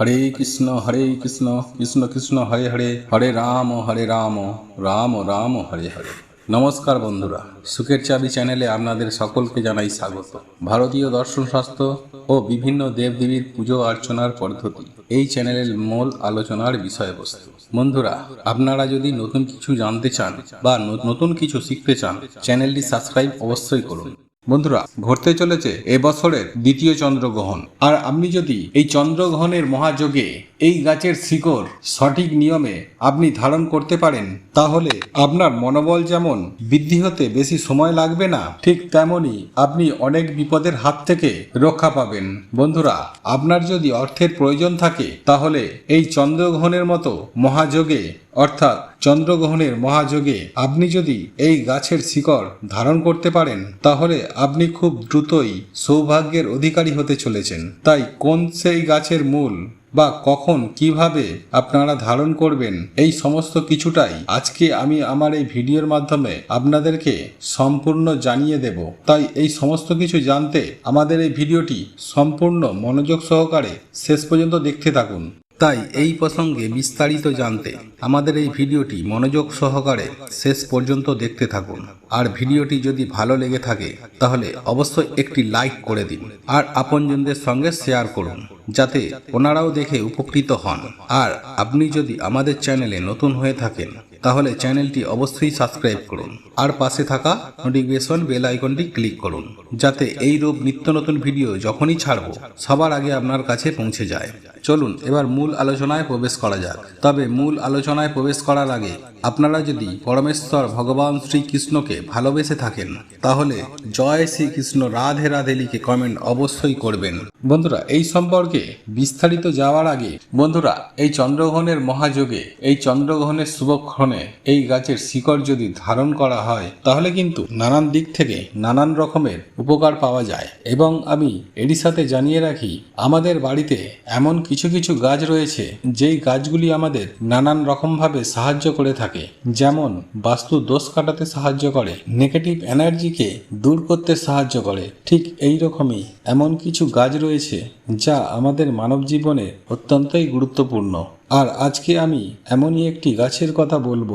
হরে কৃষ্ণ হরে কৃষ্ণ কৃষ্ণ কৃষ্ণ, হরে হরে হরে রাম হরে রাম রাম রাম, হরে হরে। নমস্কার বন্ধুরা, সুখের চাবি চ্যানেলে আপনাদের সকলকে জানাই স্বাগত। ভারতীয় দর্শন শাস্ত্র ও বিভিন্ন দেবদেবীর পুজো অর্চনার পদ্ধতি, এই চ্যানেলের মূল আলোচনার বিষয়বস্তু। বন্ধুরা, আপনারা যদি নতুন কিছু জানতে চান বা নতুন কিছু শিখতে চান, চ্যানেলটি সাবস্ক্রাইব অবশ্যই করুন। বন্ধুরা, ঘটতে চলেছে এবছরের দ্বিতীয় চন্দ্রগ্রহণ। আর আপনি যদি এই চন্দ্রগ্রহণের মহাযোগে এই গাছের শিকড় সঠিক নিয়মে আপনি ধারণ করতে পারেন, তাহলে আপনার মনোবল যেমন বৃদ্ধি হতে বেশি সময় লাগবে না, ঠিক তেমনই আপনি অনেক বিপদের হাত থেকে রক্ষা পাবেন। বন্ধুরা, আপনার যদি অর্থের প্রয়োজন থাকে, তাহলে এই চন্দ্রগ্রহণের মতো মহাযোগে অর্থাৎ চন্দ্রগ্রহণের মহাযোগে আপনি যদি এই গাছের শিকড় ধারণ করতে পারেন, তাহলে আপনি খুব দ্রুতই সৌভাগ্যের অধিকারী হতে চলেছেন। তাই কোন সেই গাছের মূল বা কখন কীভাবে আপনারা ধারণ করবেন, এই সমস্ত কিছুটাই আজকে আমি আমার এই ভিডিওর মাধ্যমে আপনাদেরকে সম্পূর্ণ জানিয়ে দেব। তাই এই সমস্ত কিছু জানতে আমাদের এই ভিডিওটি সম্পূর্ণ মনোযোগ সহকারে শেষ পর্যন্ত দেখতে থাকুন। তাই এই প্রসঙ্গে বিস্তারিত জানতে আমাদের এই ভিডিওটি মনোযোগ সহকারে শেষ পর্যন্ত দেখতে থাকুন। আর ভিডিওটি যদি ভালো লেগে থাকে, তাহলে অবশ্যই একটি লাইক করে দিন আর আপনজনদের সঙ্গে শেয়ার করুন, যাতে ওনারাও দেখে উপকৃত হন। আর আপনি যদি আমাদের চ্যানেলে নতুন হয়ে থাকেন তাহলে চ্যানেলটি অবশ্যই সাবস্ক্রাইব করুন। আর পাশে থাকা নোটিফিকেশন বেল আইকনটি ক্লিক করুন, যাতে এই রূপ নিত্য নতুন ভিডিও যখনই ছাড়ব, সবার আগে আপনার কাছে পৌঁছে যায়। চলুন, এবার মূল আলোচনায় প্রবেশ করা যাক। তবে মূল আলোচনায় প্রবেশ করার আগে আপনারা যদি পরমেশ্বর ভগবান শ্রীকৃষ্ণকে ভালোবেসে থাকেন, তাহলে জয় শ্রীকৃষ্ণ রাধে রাধে লিখে কমেন্ট অবশ্যই করবেন। বন্ধুরা, এই সম্পর্কে বিস্তারিত যাওয়ার আগে, বন্ধুরা, এই চন্দ্রগ্রহণের মহাযোগে, এই চন্দ্রগ্রহণের শুভক্ষণে এই গাছের শিকড় যদি ধারণ করা হয়, তাহলে কিন্তু নানান দিক থেকে নানান রকমের উপকার পাওয়া যায়। এবং আমি এরই সাথে জানিয়ে রাখি, আমাদের বাড়িতে এমন কিছু কিছু গাছ রয়েছে, যেই গাছগুলি আমাদের নানান রকমভাবে সাহায্য করে থাকে। যেমন বাস্তু দোষ কাটাতে সাহায্য করে, নেগেটিভ এনার্জিকে দূর করতে সাহায্য করে। ঠিক এই রকমই এমন কিছু গাছ রয়েছে, যা আমাদের মানব জীবনে অত্যন্তই গুরুত্বপূর্ণ। আর আজকে আমি এমনই একটি গাছের কথা বলব,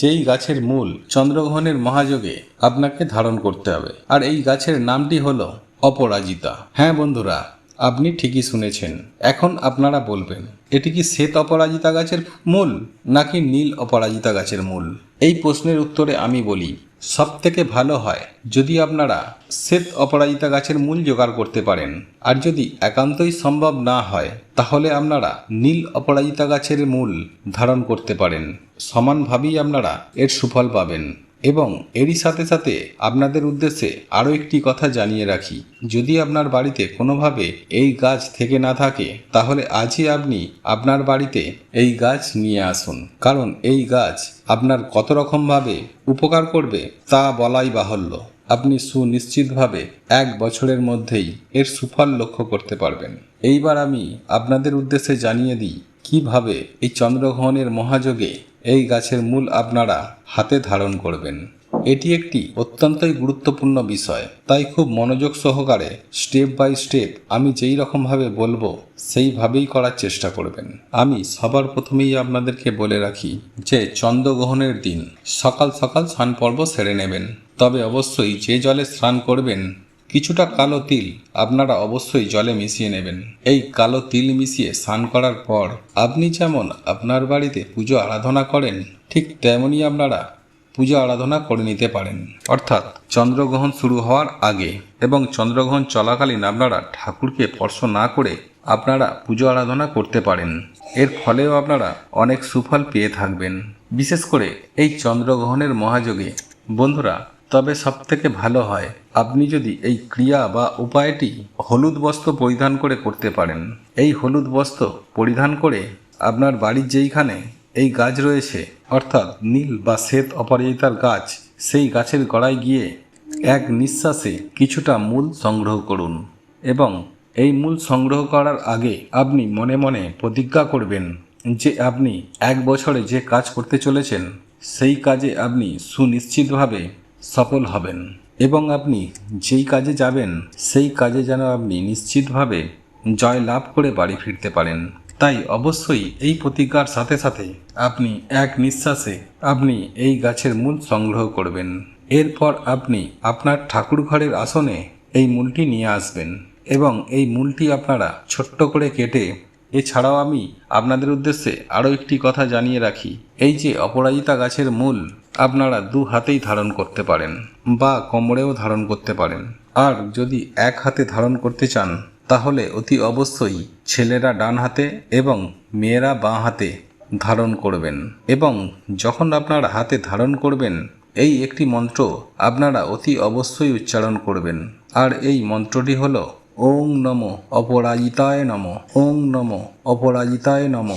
যেই গাছের মূল চন্দ্রগ্রহণের মহাযোগে আপনাকে ধারণ করতে হবে। আর এই গাছের নামটি হলো অপরাজিতা। হ্যাঁ বন্ধুরা, আপনি ঠিকই শুনেছেন। এখন আপনারা বলবেন, এটি কি শ্বেত অপরাজিতা গাছের মূল নাকি নীল অপরাজিতা গাছের মূল? এই প্রশ্নের উত্তরে আমি বলি সব থেকে ভালো হয় যদি আপনারা শ্বেত অপরাজিতা গাছের মূল জোগাড় করতে পারেন। আর যদি একান্তই সম্ভব না হয়, তাহলে আপনারা নীল অপরাজিতা গাছের মূল ধারণ করতে পারেন। সমানভাবেই আপনারা এর সুফল পাবেন। এবং এরই সাথে সাথে আপনাদের উদ্দেশ্যে আরও একটি কথা জানিয়ে রাখি। যদি আপনার বাড়িতে কোনোভাবে এই গাছ থেকে না থাকে, তাহলে আজই আপনি আপনার বাড়িতে এই গাছ নিয়ে আসুন। কারণ এই গাছ আপনার কত রকমভাবে উপকার করবে তা বলাই বাহুল্য। আপনি সুনিশ্চিতভাবে এক বছরের মধ্যেই এর সুফল লক্ষ্য করতে পারবেন। এইবার আমি আপনাদের উদ্দেশ্যে জানিয়ে দিই কীভাবে এই চন্দ্রগ্রহণের মহাযোগে এই গাছের মূল আপনারা হাতে ধারণ করবেন? এটি একটি অত্যন্তই গুরুত্বপূর্ণ বিষয়। তাই খুব মনোযোগ সহকারে স্টেপ বাই স্টেপ আমি যেই রকমভাবে বলব, সেইভাবেই করার চেষ্টা করবেন। আমি সবার প্রথমেই আপনাদেরকে বলে রাখি যে চন্দ্রগ্রহণের দিন সকাল সকাল স্নান পর্ব সেরে নেবেন। তবে অবশ্যই যে জলে স্নান করবেন কিছুটা কালো তিল আপনারা অবশ্যই জলে মিশিয়ে নেবেন। এই কালো তিল মিশিয়ে স্নান করার পর আপনি যেমন আপনার বাড়িতে পুজো আরাধনা করেন, ঠিক তেমনই আপনারা পূজা আরাধনা করে নিতে পারেন। অর্থাৎ চন্দ্রগ্রহণ শুরু হওয়ার আগে এবং চন্দ্রগ্রহণ চলাকালীন আপনারা ঠাকুরকে স্পর্শ না করে আপনারা পুজো আরাধনা করতে পারেন। এর ফলেও আপনারা অনেক সুফল পেয়ে থাকবেন। বিশেষ করে এই চন্দ্রগ্রহণের মহাযোগে। বন্ধুরা, তবে সব থেকে ভালো হয় আপনি যদি এই ক্রিয়া বা উপায়টি হলুদ বস্ত্র পরিধান করে করতে পারেন, এই হলুদ বস্ত্র পরিধান করে আপনার বাড়ির যেইখানে এই গাছ রয়েছে, অর্থাৎ নীল বা শ্বেত অপরাজিতার গাছ, সেই গাছের গড়ায় গিয়ে এক নিঃশ্বাসে কিছুটা মূল সংগ্রহ করুন এবং এই মূল সংগ্রহ করার আগে আপনি মনে মনে প্রতিজ্ঞা করবেন যে আপনি এক বছরে যে কাজ করতে চলেছেন, সেই কাজে আপনি সুনিশ্চিতভাবে সফল হবেন। এবং আপনি যেই কাজে যাবেন, সেই কাজে যেন আপনি নিশ্চিতভাবে জয় লাভ করে বাড়ি ফিরতে পারেন। তাই অবশ্যই এই প্রতিজ্ঞার সাথে সাথে আপনি এক নিঃশ্বাসে আপনি এই গাছের মূল সংগ্রহ করবেন। এরপর আপনি আপনার ঠাকুর ঘরের আসনে এই মূলটি নিয়ে আসবেন এবং এই মূলটি আপনারা ছোট্ট করে কেটে, এছাড়াও আমি আপনাদের উদ্দেশ্যে আরও একটি কথা জানিয়ে রাখি। এই যে অপরাজিতা গাছের মূল আপনারা দু হাতেই ধারণ করতে পারেন বা কোমরেও ধারণ করতে পারেন। আর যদি এক হাতে ধারণ করতে চান, তাহলে অতি অবশ্যই ছেলেরা ডান হাতে এবং মেয়েরা বাঁ হাতে ধারণ করবেন। এবং যখন আপনারা হাতে ধারণ করবেন, এই একটি মন্ত্র আপনারা অতি অবশ্যই উচ্চারণ করবেন। আর এই মন্ত্রটি হল, ওং নম অপরাজিতায় নম, ওং নম অপরাজিতায় নম,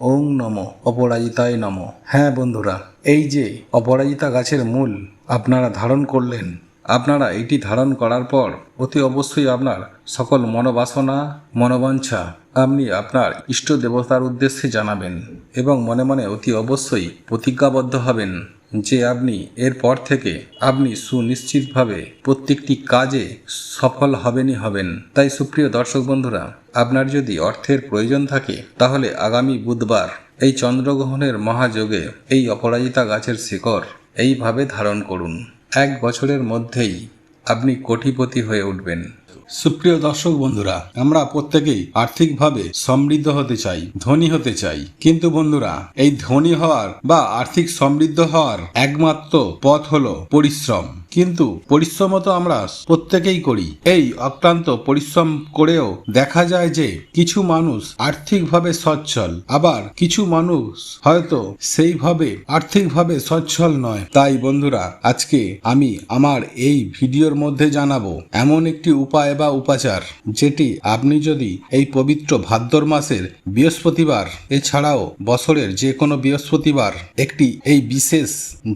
ওং নম অপরাজিতায় নম। হ্যাঁ বন্ধুরা এই যে অপরাজিতা গাছের মূল আপনারা ধারণ করলেন, আপনারা এটি ধারণ করার পর অতি অবশ্যই আপনার সকল মনোবাসনা, মনোবাঞ্ছা আপনি আপনার ইষ্ট দেবতার উদ্দেশ্যে জানাবেন এবং মনে মনে অতি অবশ্যই প্রতিজ্ঞাবদ্ধ হবেন। যে আপনি এরপর থেকে আপনি সুনিশ্চিতভাবে প্রত্যেকটি কাজে সফল হবেনই হবেন। তাই সুপ্রিয় দর্শক বন্ধুরা, আপনার যদি অর্থের প্রয়োজন থাকে, তাহলে আগামী বুধবার এই চন্দ্রগ্রহণের মহাযোগে এই অপরাজিতা গাছের শিকড় এইভাবে ধারণ করুন। এক বছরের মধ্যেই আপনি কোটিপতি হয়ে উঠবেন। সুপ্রিয় দর্শক বন্ধুরা, আমরা প্রত্যেকেই আর্থিকভাবে সমৃদ্ধ হতে চাই, ধনী হতে চাই। কিন্তু বন্ধুরা, এই ধনী হওয়ার বা আর্থিক সমৃদ্ধ হওয়ার একমাত্র পথ হলো পরিশ্রম। কিন্তু পরিশ্রমও তো আমরা প্রত্যেকেই করি। এই অক্লান্ত পরিশ্রম করেও দেখা যায় যে কিছু মানুষ আর্থিকভাবে সচ্ছল। আবার কিছু মানুষ হয়তো সেইভাবে আর্থিকভাবে সচ্ছল নয়। তাই বন্ধুরা, আজকে আমি আমার এই ভিডিওর মধ্যে জানাব এমন একটি উপায় বা উপাচার, যেটি আপনি যদি এই পবিত্র ভাদ্র মাসের বৃহস্পতিবার, এছাড়াও বছরের যে কোনো বৃহস্পতিবার একটি এই বিশেষ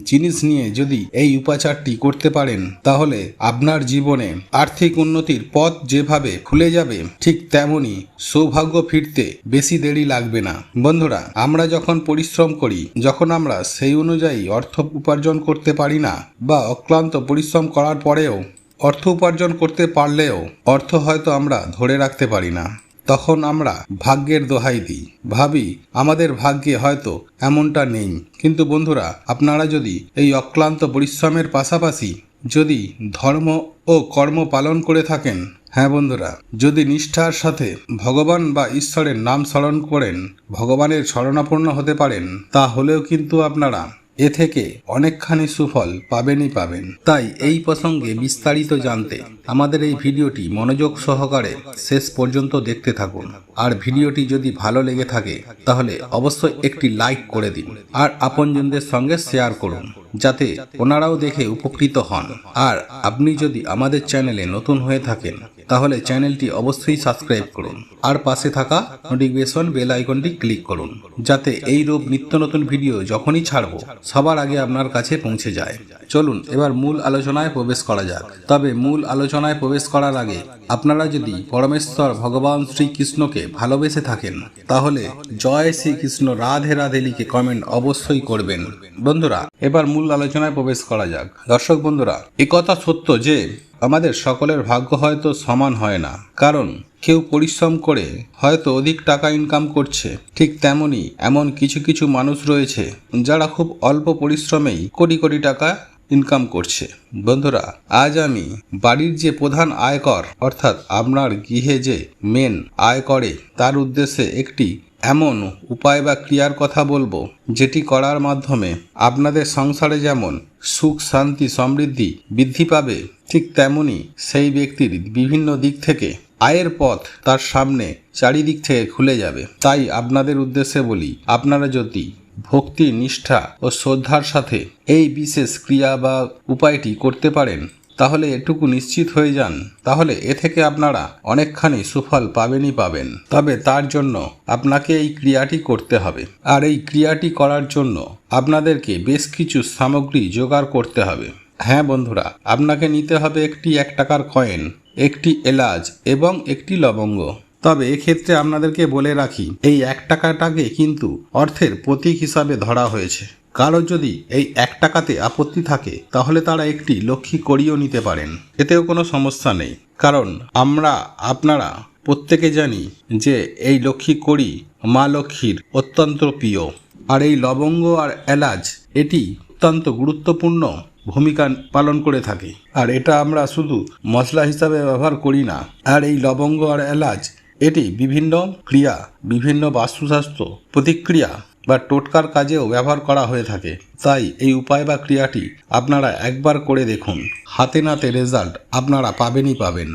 জিনিস নিয়ে যদি এই উপাচারটি করতে পারেন, তাহলে আপনার জীবনে আর্থিক উন্নতির পথ যেভাবে খুলে যাবে, ঠিক তেমনি সৌভাগ্য ফিরতে বেশি দেরি লাগবে না। বন্ধুরা, আমরা যখন পরিশ্রম করি, যখন আমরা সেই অনুযায়ী অর্থ উপার্জন করতে পারি না বা অক্লান্ত পরিশ্রম করার পরেও অর্থ উপার্জন করতে পারলেও অর্থ হয়তো আমরা ধরে রাখতে পারি না। তখন আমরা ভাগ্যের দোহাই দিই। ভাবি, আমাদের ভাগ্যে হয়তো এমনটা নেই। কিন্তু বন্ধুরা, আপনারা যদি এই অক্লান্ত পরিশ্রমের পাশাপাশি যদি ধর্ম ও কর্ম পালন করে থাকেন হ্যাঁ বন্ধুরা, যদি নিষ্ঠার সাথে ভগবান বা ঈশ্বরের নাম স্মরণ করেন, ভগবানের শরণাপন্ন হতে পারেন, তাহলেও কিন্তু আপনারা এ থেকে অনেকখানি সুফল পাবেনই পাবেন। তাই এই প্রসঙ্গে বিস্তারিত জানতে আমাদের এই ভিডিওটি মনোযোগ সহকারে শেষ পর্যন্ত দেখতে থাকুন। আর ভিডিওটি যদি ভালো লেগে থাকে, তাহলে অবশ্যই একটি লাইক করে দিন। আর আপনজনদের সঙ্গে শেয়ার করুন, যাতে ওনারাও দেখে উপকৃত হন। আর আপনি যদি আমাদের চ্যানেলে নতুন হয়ে থাকেন তাহলে চ্যানেলটি অবশ্যই সাবস্ক্রাইব করুন। আর পাশে থাকা নোটিফিকেশন বেল আইকনটি ক্লিক করুন, যাতে এই রূপ নিত্য নতুন ভিডিও যখনই ছাড়ব, সবার আগে আপনার কাছে পৌঁছে যায়। চলুন, এবার মূল আলোচনায় প্রবেশ করা যাক। তবে মূল আলোচনায় প্রবেশ করার আগে আপনারা যদি পরমেশ্বর ভগবান শ্রীকৃষ্ণকে ভালোবেসে থাকেন, তাহলে জয় শ্রীকৃষ্ণ রাধে রাধে লিখে কমেন্ট অবশ্যই করবেন। বন্ধুরা, এবার মূল আলোচনায় প্রবেশ করা যাক। দর্শক বন্ধুরা, একথা সত্য যে আমাদের সকলের ভাগ্য হয়তো সমান হয় না। কারণ কেউ পরিশ্রম করে হয়তো অধিক টাকা ইনকাম করছে। ঠিক তেমনি এমন কিছু কিছু মানুষ রয়েছে যারা খুব অল্প পরিশ্রমেই কোটি কোটি টাকা ইনকাম করছে। বন্ধুরা, আজ আমি বাড়ির যে প্রধান আয়কর, অর্থাৎ আপনার গৃহে যে মেন আয় করে তার উদ্দেশ্যে একটি এমন উপায় বা ক্রিয়ার কথা বলব যেটি করার মাধ্যমে আপনাদের সংসারে যেমন সুখ, শান্তি, সমৃদ্ধি বৃদ্ধি পাবে, ঠিক তেমনি সেই ব্যক্তির বিভিন্ন দিক থেকে আয়ের পথ তার সামনে চারিদিক থেকে খুলে যাবে। তাই আপনাদের উদ্দেশ্যে বলি, আপনারা যদি ভক্তি, নিষ্ঠা ও শ্রদ্ধার সাথে এই বিশেষ ক্রিয়া বা উপায়টি করতে পারেন তাহলে এটুকু নিশ্চিত হয়ে যান। তাহলে এ থেকে আপনারা অনেকখানি সুফল পাবেনই পাবেন। তবে তার জন্য আপনাকে এই ক্রিয়াটি করতে হবে। আর এই ক্রিয়াটি করার জন্য আপনাদেরকে বেশ কিছু সামগ্রী জোগাড় করতে হবে। হ্যাঁ বন্ধুরা, আপনাকে নিতে হবে একটি এক টাকার কয়েন একটি এলাচ এবং একটি লবঙ্গ। তবে এক্ষেত্রে আপনাদেরকে বলে রাখি, এই এক টাকাটাকে কিন্তু অর্থের প্রতীক হিসাবে ধরা হয়েছে। কারও যদি এই এক টাকাতে আপত্তি থাকে, তাহলে তারা একটি লক্ষ্মী করিও নিতে পারেন। এতেও কোনো সমস্যা নেই। কারণ আমরা, আপনারা প্রত্যেকে জানি যে এই লক্ষ্মী করি মা লক্ষ্মীর অত্যন্ত প্রিয়। আর এই লবঙ্গ আর এলাচ, এটি অত্যন্ত গুরুত্বপূর্ণ ভূমিকা পালন করে থাকে। আর এটা আমরা শুধু মশলা হিসাবে ব্যবহার করি না। আর এই লবঙ্গ আর এলাচ, এটি বিভিন্ন ক্রিয়া, বিভিন্ন বাস্তুশাস্ত্র প্রতিক্রিয়া বা টোটকার কাজেও ব্যবহার করা হয়ে থাকে। তাই এই উপায় বা ক্রিয়াটি আপনারা একবার করে দেখুন। হাতে নাতে রেজাল্ট আপনারা পাবেনই পাবেন।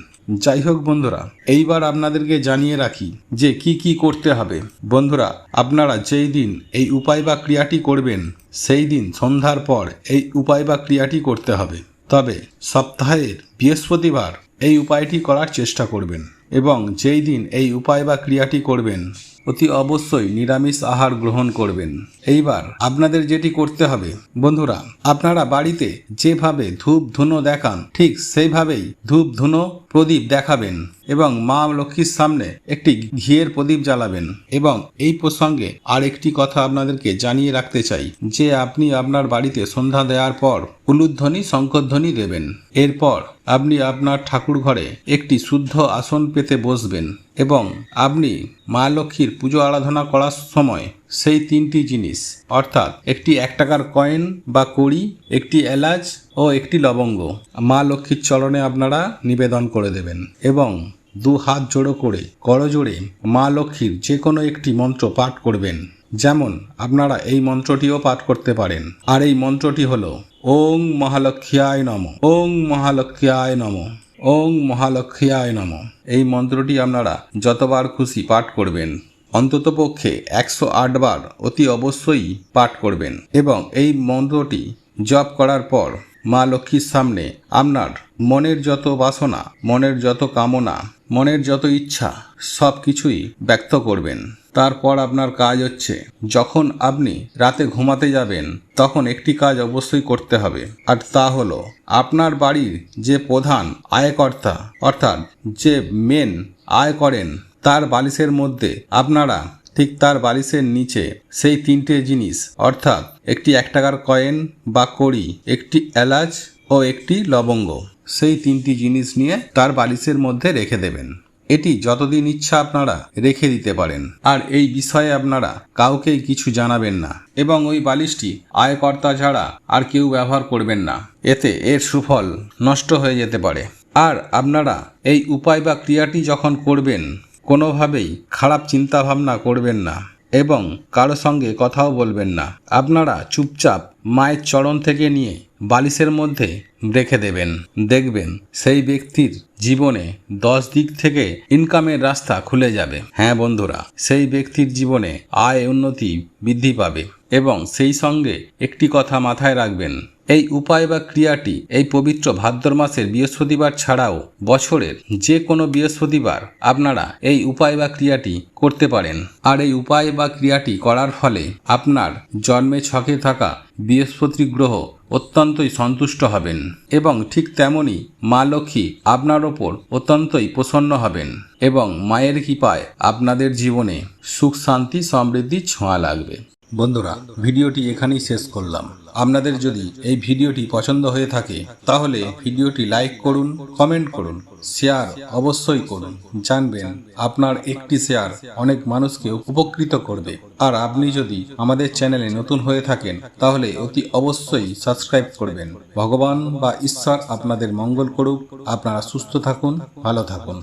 যাই হোক বন্ধুরা, এইবার আপনাদেরকে জানিয়ে রাখি যে কি কি করতে হবে। বন্ধুরা, আপনারা যেই দিন এই উপায় বা ক্রিয়াটি করবেন, সেই দিন সন্ধ্যার পর এই উপায় বা ক্রিয়াটি করতে হবে। তবে সপ্তাহের বৃহস্পতিবার এই উপায়টি করার চেষ্টা করবেন এবং যেই দিন এই উপায় বা ক্রিয়াটি করবেন অতি অবশ্যই নিরামিষ আহার গ্রহণ করবেন। এইবার আপনাদের যেটি করতে হবে, বন্ধুরা, আপনারা বাড়িতে যেভাবে ধূপ ধুনো দেখান, ঠিক সেইভাবেই ধূপ ধুনো প্রদীপ দেখাবেন এবং মা লক্ষ্মীর সামনে একটি ঘিয়ের প্রদীপ জ্বালাবেন। এবং এই প্রসঙ্গে আর একটি কথা আপনাদেরকে জানিয়ে রাখতে চাই, যে আপনি আপনার বাড়িতে সন্ধ্যা দেওয়ার পর উলুধ্বনি, শঙ্করধ্বনি দেবেন। এরপর আপনি আপনার ঠাকুর ঘরে একটি শুদ্ধ আসন পেতে বসবেন। এবং আপনি মা লক্ষ্মীর পুজো আরাধনা করার সময় সেই তিনটি জিনিস, অর্থাৎ একটি এক টাকার কয়েন বা কড়ি, একটি এলাচ ও একটি লবঙ্গ, মা লক্ষ্মীর চরণে আপনারা নিবেদন করে দেবেন এবং দু হাত জোড়ো করে করজোড়ে মা লক্ষ্মীর যে কোনো একটি মন্ত্র পাঠ করবেন। যেমন আপনারা এই মন্ত্রটিও পাঠ করতে পারেন। আর এই মন্ত্রটি হলো, ওং মহালক্ষ্যায় নম, ওং মহালক্ষ্যায় নম। ওং মহালক্ষ্যায় নম। এই মন্ত্রটি আপনারা যতবার খুশি পাঠ করবেন অন্ততপক্ষে একশো বার অতি অবশ্যই পাঠ করবেন এবং এই মন্ত্রটি জপ করার পর মা লক্ষ্মীর সামনে আপনার মনের যত বাসনা, মনের যত কামনা, মনের যত ইচ্ছা সব কিছুই ব্যক্ত করবেন। তারপর আপনার কাজ হচ্ছে, যখন আপনি রাতে ঘুমাতে যাবেন, তখন একটি কাজ অবশ্যই করতে হবে। আর তা হলো, আপনার বাড়ির যে প্রধান আয়কর্তা, অর্থাৎ যে মেন আয় করেন, তার বালিশের মধ্যে আপনারা, ঠিক তার বালিশের নিচে সেই তিনটে জিনিস, অর্থাৎ একটি এক টাকার কয়েন বা কড়ি, একটি এলাচ ও একটি লবঙ্গ, সেই তিনটি জিনিস নিয়ে তার বালিশের মধ্যে রেখে দেবেন। এটি যতদিন ইচ্ছা আপনারা রেখে দিতে পারেন। আর এই বিষয়ে আপনারা কাউকেই কিছু জানাবেন না। এবং ওই বালিশটি আয়কর্তা ছাড়া আর কেউ ব্যবহার করবেন না। এতে এর সুফল নষ্ট হয়ে যেতে পারে। আর আপনারা এই উপায় বা ক্রিয়াটি যখন করবেন, কোনোভাবেই খারাপ চিন্তাভাবনা করবেন না। এবং কারও সঙ্গে কথাও বলবেন না। আপনারা চুপচাপ মায়ের চরণ থেকে নিয়ে বালিশের মধ্যে রেখে দেবেন। দেখবেন সেই ব্যক্তির জীবনে দশ দিক থেকে ইনকামের রাস্তা খুলে যাবে। হ্যাঁ বন্ধুরা, সেই ব্যক্তির জীবনে আয় উন্নতি বৃদ্ধি পাবে এবং সেই সঙ্গে একটি কথা মাথায় রাখবেন। এই উপায় বা ক্রিয়াটি এই পবিত্র ভাদ্র মাসের বৃহস্পতিবার ছাড়াও বছরের যে কোনো বৃহস্পতিবার আপনারা এই উপায় বা ক্রিয়াটি করতে পারেন। আর এই উপায় বা ক্রিয়াটি করার ফলে আপনার জন্মে ছকে থাকা বৃহস্পতি গ্রহ অত্যন্তই সন্তুষ্ট হবেন এবং ঠিক তেমনই মা লক্ষ্মী আপনার ওপর অত্যন্তই প্রসন্ন হবেন এবং মায়ের কৃপায় আপনাদের জীবনে সুখ, শান্তি, সমৃদ্ধি, ছোঁয়া লাগবে। বন্ধুরা, ভিডিওটি এখানেই শেষ করলাম। আপনাদের যদি এই ভিডিওটি পছন্দ হয়ে থাকে, তাহলে ভিডিওটি লাইক করুন কমেন্ট করুন শেয়ার অবশ্যই করুন। জানবেন আপনার একটি শেয়ার অনেক মানুষকে উপকৃত করবে। আর আপনি যদি আমাদের চ্যানেলে নতুন হয়ে থাকেন, তাহলে অতি অবশ্যই সাবস্ক্রাইব করবেন। ভগবান বা ঈশ্বর আপনাদের মঙ্গল করুক। আপনারা সুস্থ থাকুন, ভালো থাকুন।